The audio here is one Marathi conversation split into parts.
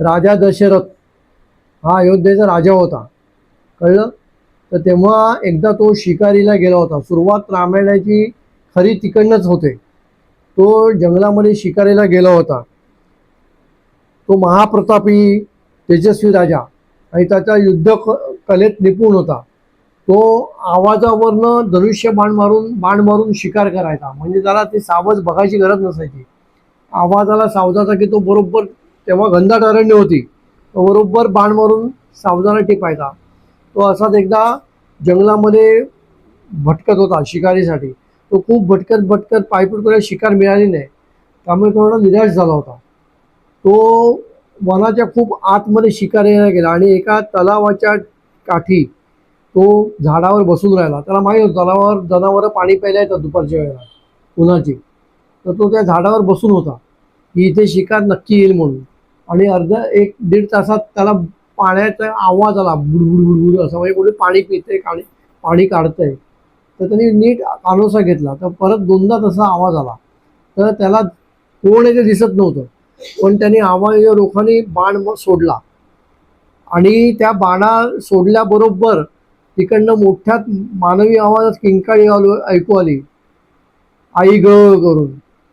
राजा दशरथ हा अयोध्येचा राजा होता. कळलं? तर तेव्हा एकदा तो शिकारीला गेला होता. सुरुवात रामायणाची खरी तिकडनंच होते. तो जंगलामध्ये शिकारीला गेला होता. तो महाप्रतापी तेजस्वी राजा आणि त्याचा युद्ध क कलेत निपुण होता. तो आवाजावरनं धनुष्य बाण मारून बाण मारून शिकार करायचा. म्हणजे त्याला ती सावज बघायची गरज नसायची. आवाजाला सावजाचा की तो बरोबर तेव्हा घनदाट अरण्य होती. तो बरोबर बाण मारून सावजाला टिपायचा. तो असाच एकदा जंगलामध्ये भटकत होता शिकारीसाठी. तो खूप भटकत भटकत पायपूट शिकार मिळाली नाही. त्यामुळे तो थोडा निराश झाला होता. तो वनाच्या खूप आतमध्ये शिकारीला गेला आणि एका तलावाच्या काठी तो झाडावर बसून राहिला. त्याला माहीत होतं तलावावर जनावरं पाणी प्यायला येतात दुपारच्या वेळेला उन्हाची. तर तो त्या झाडावर बसून होता. की इथे शिकार नक्की येईल म्हणून. आणि अर्ध एक दीड तासात त्याला पाण्याचा आवाज आला बुडबुड बुडबुड असं म्हणजे कोणी पाणी पिते पाणी पाणी काढतंय. तर त्यांनी नीट कानोसा घेतला. तर परत दोनदा तसा आवाज आला. तर त्याला कोण आहे ते दिसत नव्हतं. पण त्याने आवाज रोखाने बाण मग सोडला. आणि त्या बाणा सोडल्याबरोबर तिकडनं मोठ्यात मानवी आवाजात किंकाळी आलो ऐकू आली. आई ग करून.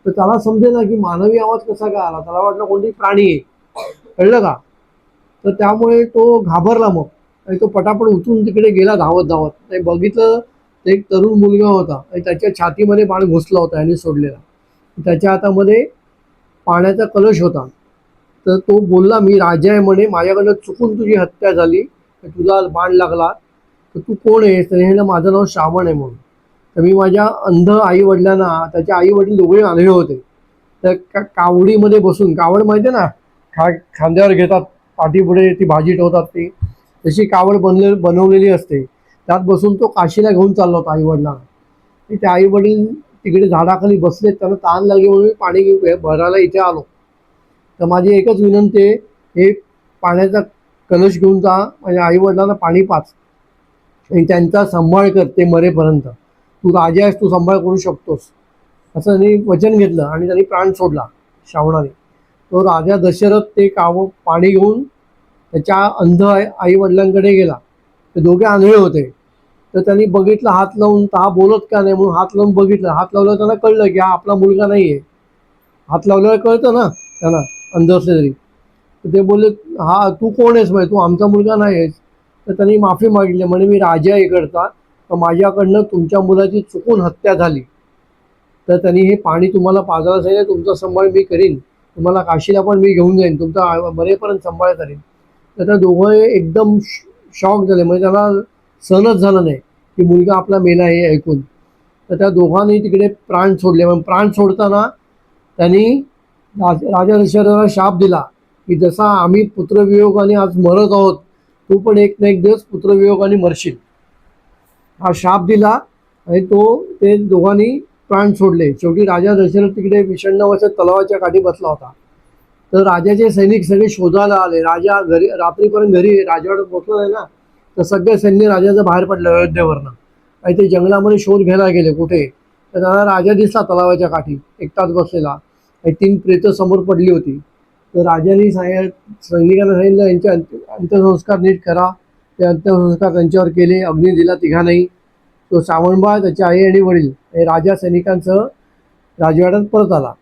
तर त्याला समजेल ना की मानवी आवाज कसा काय आला? त्याला वाटलं कोणती प्राणी आहे. कळलं का? तर त्यामुळे तो घाबरला मग. आणि तो पटापट उतरून तिकडे गेला धावत धावत. नाही बघितलं तर एक तरुण मुलगा होता. आणि त्याच्या छातीमध्ये बाण घुसला होता याने सोडलेला. त्याच्या हातामध्ये पाण्याचा कलश होता. तर तो बोलला मी राजा आहे म्हणे. माझ्याकडनं चुकून तुझी हत्या झाली. तर तुला बाण लागला. तर तू कोण आहेस? तर हे माझं नाव श्रावण आहे म्हणून. तर मी माझ्या अंध आई वडिलांना त्याचे आई वडील दोघे आंधळे होते. तर का कावडीमध्ये बसून कावड माहिती आहे ना? खा खांद्यावर घेतात पाठीपुढे ती भाजी ठेवतात ती. तशी कावड बनले बनवलेली असते त्यात बसून तो काशीला घेऊन चालला होता आईवडिला ते आई वडील तिकडे झाडाखाली बसले त्यांना ताण लागले म्हणून मी पाणी घेऊ भरायला इथे आलो. तर माझी एकच विनंती आहे हे पाण्याचा कलश घेऊन जा माझ्या आईवडिलांना पाणी पाच. आणि त्यांचा सांभाळ कर ते मरेपर्यंत. तू राजा आहेस तू सांभाळ करू शकतोस. असं त्यांनी वचन घेतलं आणि त्यांनी प्राण सोडला श्रावणाने. तो राजा दशरथ ते काव पाणी घेऊन त्याच्या अंध आई वडिलांकडे गेला. ते दोघे आंधळे होते. तर त्यांनी बघितलं हात लावून तर हा बोलत का नाही म्हणून हात लावून बघितलं. हात लावलं त्यांना कळलं की हा आपला मुलगा नाही आहे हात लावल्यावर कळतं ना त्यांना अंध असले तरी. तर ते बोलले हा तू कोण आहेस म्हणजे तू आमचा मुलगा नाही आहेस तर त्यांनी माफी मागितली. म्हणे मी राजा इकडचा. तर माझ्याकडनं तुमच्या मुलाची चुकून हत्या झाली. तर त्यांनी हे पाणी तुम्हाला पाजायला सांगितलं. तुमचा सांभाळ मी करीन. तुम्हाला काशीला पण मी घेऊन जाईन तुमचा मरेपर्यंत सांभाळ करेन. तर त्या दोघं एकदम शॉक झाले. म्हणजे त्याला सहनच झालं नाही की मुलगा आपला मेला हे ऐकून. तर त्या दोघांनी तिकडे प्राण सोडले. मग प्राण सोडताना त्यांनी राज राजा दशरथाला शाप दिला की जसा आम्ही पुत्रवियोगाने आज मरत आहोत तू पण एक ना एक दिवस पुत्रवियोगाने मरशील. हा शाप दिला आणि तो ते दोघांनी प्राण सोडले. शेवटी राजा दशरथ तिकडे विषण्णवाच्या तलावाच्या काठी बसला होता. तर राजाचे सैनिक सगळे शोधायला आले. राजा घरी रात्रीपर्यंत घरी राजवाड्यात पोचला नाही ना तर सगळे सैन्य राजाचं बाहेर पडलं अयोध्येवरनं. आणि ते जंगलामध्ये शोध घ्यायला गेले कुठे? तर त्यांना राजा दिसला तलावाच्या काठी. एकटाच बसलेला. आणि तीन प्रेतं समोर पडली होती. तर राजाने सांग सैनिकांना सांगितलं यांचे अंत्य अंत्यसंस्कार नीट करा. ते अंत्यसंस्कार त्यांच्यावर केले. अग्नी दिला तिघांनाही. तो सावणबाळ त्याची आई आणि वडील हे राजा सैनिकांसह राजवाड्यात परत आला.